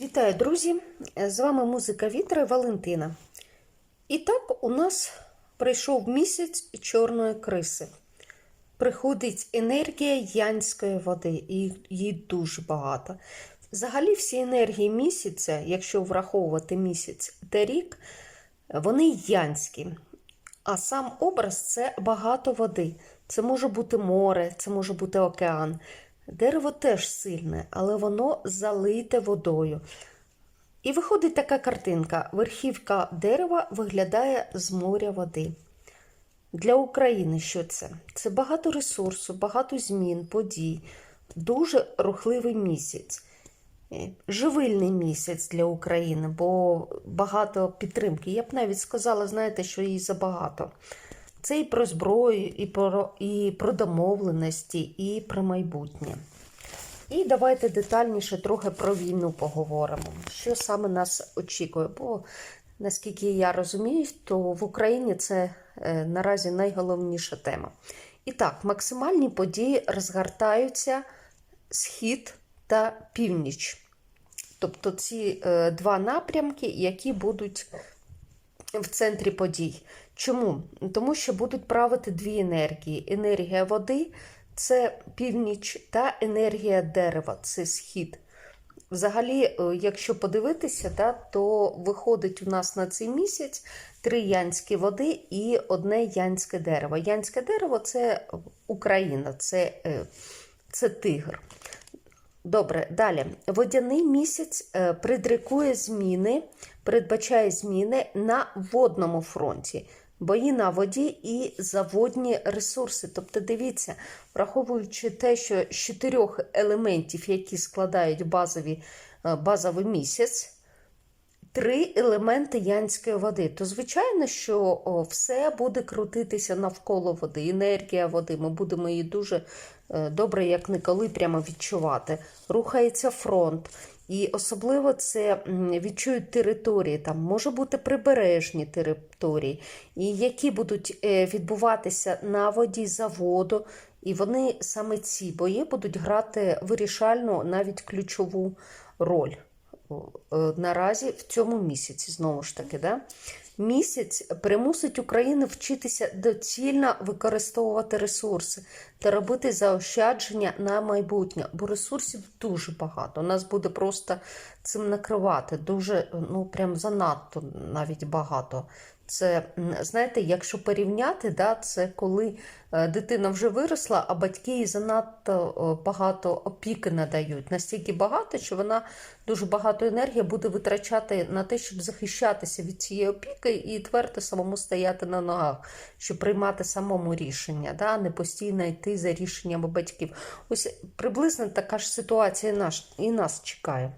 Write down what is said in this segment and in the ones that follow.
Вітаю, друзі! З вами музика вітра Валентина. І так у нас прийшов місяць чорної криси. Приходить енергія янської води, і її дуже багато. Взагалі, всі енергії місяця, якщо враховувати місяць та рік, вони янські. А сам образ це багато води. Це може бути море, це може бути океан. Дерево теж сильне, але воно залите водою. І виходить така картинка: верхівка дерева виглядає з моря води. Для України що це? Це багато ресурсу, багато змін, подій, дуже рухливий місяць. Е, Живильний місяць для України, бо багато підтримки. Я б навіть сказала, знаєте, що її забагато. Це і про зброю, і про, і про домовленості, і про майбутнє. І давайте детальніше трохи про війну поговоримо. Що саме нас очікує? Бо, наскільки я розумію, то в Україні це е, наразі найголовніша тема. І так, максимальні події розгортаються схід та північ. Тобто ці е, два напрямки, які будуть в центрі подій. Чому? Тому що будуть правити дві енергії: енергія води це північ, та енергія дерева це схід. Взагалі, е, якщо подивитися, да, то виходить у нас на цей місяць три янські води і одне янське дерево. Янське дерево це Україна, це, е, це тигр. Добре, далі. Водяний місяць е, предрикує зміни, передбачає зміни на водному фронті, бої на воді і заводні ресурси. Тобто, дивіться, враховуючи те, що з чотирьох елементів, які складають базові, е, базовий місяць, три елементи янської води, то звичайно, що все буде крутитися навколо води, енергія води. Ми будемо її дуже е, добре, як ніколи, прямо відчувати. Рухається фронт. І особливо це відчують території, там може бути прибережні території, і які будуть е, відбуватися на воді за воду. І вони саме ці бої будуть грати вирішальну, навіть ключову роль. Е, наразі в цьому місяці, знову ж таки, да? Місяць примусить Україну вчитися доцільно використовувати ресурси та робити заощадження на майбутнє, бо ресурсів дуже багато. Нас буде просто цим накривати, дуже, ну прям занадто навіть багато. Це, знаєте, якщо порівняти, да, це коли е, дитина вже виросла, а батьки їй занадто багато опіки надають. Настільки багато, що вона дуже багато енергії буде витрачати на те, щоб захищатися від цієї опіки і твердо самому стояти на ногах, щоб приймати самому рішення, да, не постійно йти за рішеннями батьків. Ось приблизно така ж ситуація і нас чекає.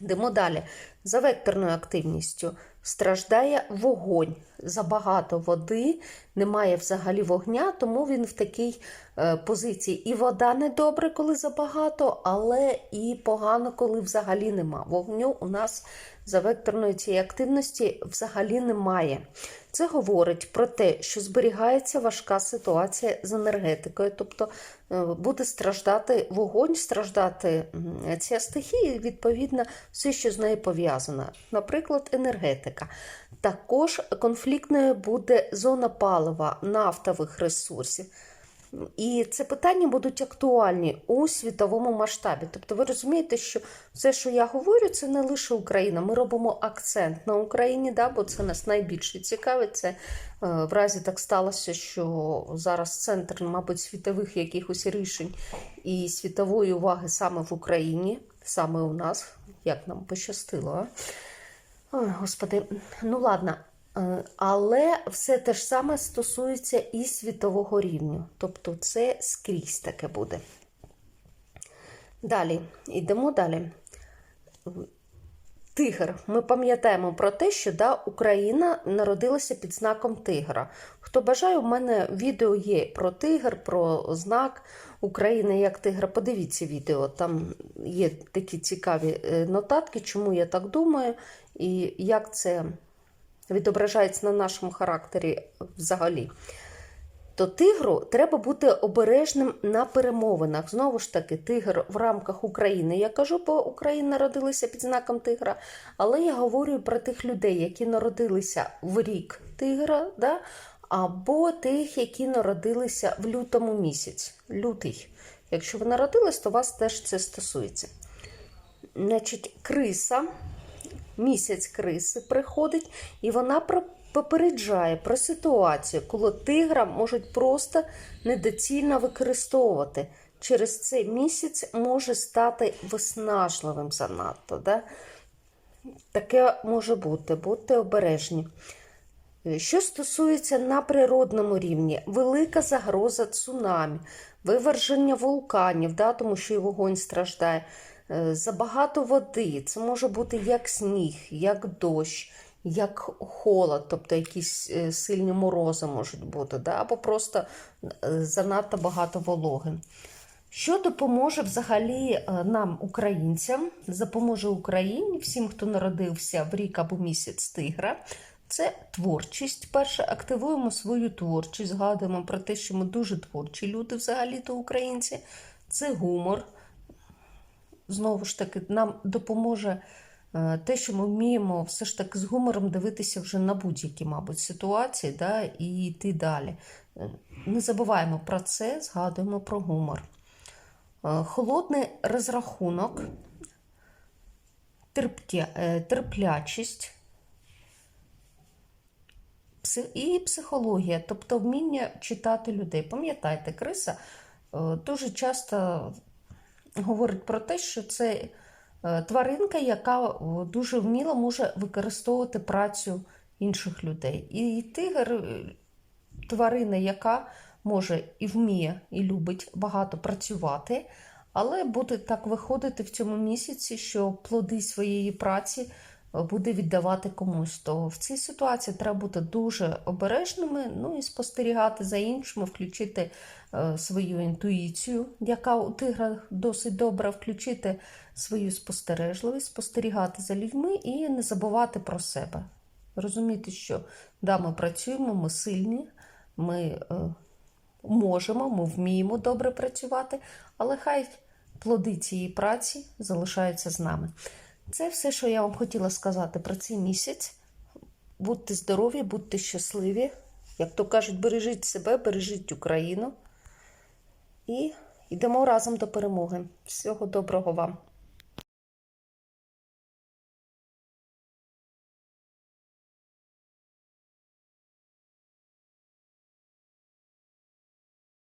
Йдемо далі. За векторною активністю страждає вогонь. Забагато води, немає взагалі вогня, тому він в такій е, позиції. І вода не добре, коли забагато, але і погано, коли взагалі нема. Вогню у нас за векторної цієї активності взагалі немає. Це говорить про те, що зберігається важка ситуація з енергетикою, тобто е, буде страждати вогонь, страждати ця стихія, відповідно, все, що з нею пов'язано. Наприклад, енергетика. Також конфліктною буде зона палива, нафтових ресурсів. І це питання будуть актуальні у світовому масштабі. Тобто, ви розумієте, що все, що я говорю, це не лише Україна. Ми робимо акцент на Україні, да, бо це нас найбільше цікавить. Це е, в разі так сталося, що зараз центр, мабуть, світових якихось рішень і світової уваги саме в Україні, саме у нас, як нам пощастило. А? Ой, Господи, ну ладно. Е, Але все те ж саме стосується і світового рівню. Тобто це скрізь таке буде. Далі, йдемо далі. Тигр. Ми пам'ятаємо про те, що да, Україна народилася під знаком тигра. Хто бажає, у мене відео є про тигр, про знак України як тигра. Подивіться відео, там є такі цікаві е, нотатки, чому я так думаю, і як це відображається на нашому характері взагалі. То тигру треба бути обережним на перемовинах. Знову ж таки, тигр в рамках України. Я кажу, бо Україна народилася під знаком тигра, але я говорю про тих людей, які народилися в рік тигра, да? або тих, які народилися в лютому місяці. Лютий. Якщо ви народились, то вас теж це стосується. Значить, криса, місяць криси приходить, і вона попереджає про ситуацію, коли тигра можуть просто недоцільно використовувати. Через цей місяць може стати виснажливим занадто. Да? Таке може бути, будьте обережні. Що стосується на природному рівні, велика загроза цунамі, виверження вулканів, да, тому що і вогонь страждає, е, забагато води. Це може бути як сніг, як дощ, як холод, тобто якісь е, сильні морози можуть бути, да, або просто е, занадто багато вологи. Що допоможе взагалі е, нам, українцям, допоможе Україні, всім, хто народився в рік або місяць тигра, це творчість. Перше, активуємо свою творчість, згадуємо про те, що ми дуже творчі люди, взагалі-то українці. Це гумор. Знову ж таки, нам допоможе е, те, що ми вміємо все ж таки з гумором дивитися вже на будь-які, мабуть, ситуації да, і йти далі. Е, Не забуваємо про це, згадуємо про гумор. Е, Холодний розрахунок, терплячість і психологія, тобто вміння читати людей. Пам'ятайте, криса дуже часто говорить про те, що це е, тваринка, яка дуже вміло може використовувати працю інших людей. І тигр е, тварина, яка може і вміє, і любить багато працювати, але буде так виходити в цьому місяці, що плоди своєї праці буде віддавати комусь. То в цій ситуації треба бути дуже обережними, ну і спостерігати за іншими, включити е, свою інтуїцію, яка у тигра досить добра, включити свою спостережливість, спостерігати за людьми і не забувати про себе. Розуміти, що да, ми працюємо, ми сильні, ми е, можемо, ми вміємо добре працювати, але хай плоди цієї праці залишаються з нами. Це все, що я вам хотіла сказати про цей місяць. Будьте здорові, будьте щасливі. Як то кажуть, бережіть себе, бережіть Україну. І йдемо разом до перемоги. Всього доброго вам!